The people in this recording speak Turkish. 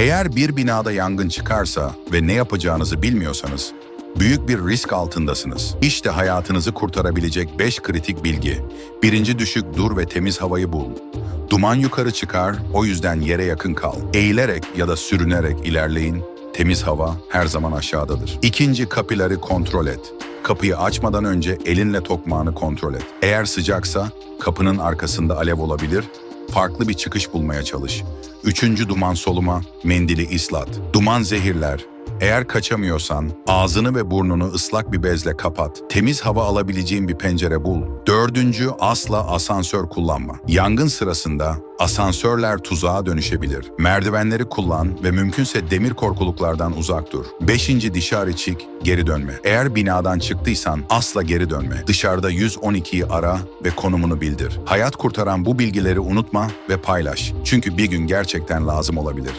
Eğer bir binada yangın çıkarsa ve ne yapacağınızı bilmiyorsanız, büyük bir risk altındasınız. İşte hayatınızı kurtarabilecek 5 kritik bilgi. Birinci düşük dur ve temiz havayı bul. Duman yukarı çıkar, o yüzden yere yakın kal. Eğilerek ya da sürünerek ilerleyin. Temiz hava her zaman aşağıdadır. İkinci kapileri kontrol et. Kapıyı açmadan önce elinle tokmağını kontrol et. Eğer sıcaksa kapının arkasında alev olabilir. Farklı bir çıkış bulmaya çalış. Üçüncü duman soluma, mendili ıslat. Duman zehirler. Eğer kaçamıyorsan ağzını ve burnunu ıslak bir bezle kapat. Temiz hava alabileceğin bir pencere bul. Dördüncü asla asansör kullanma. Yangın sırasında asansörler tuzağa dönüşebilir. Merdivenleri kullan ve mümkünse demir korkuluklardan uzak dur. Beşinci dışarı çık, geri dönme. Eğer binadan çıktıysan asla geri dönme. Dışarıda 112'yi ara ve konumunu bildir. Hayat kurtaran bu bilgileri unutma ve paylaş. Çünkü bir gün gerçekten lazım olabilir.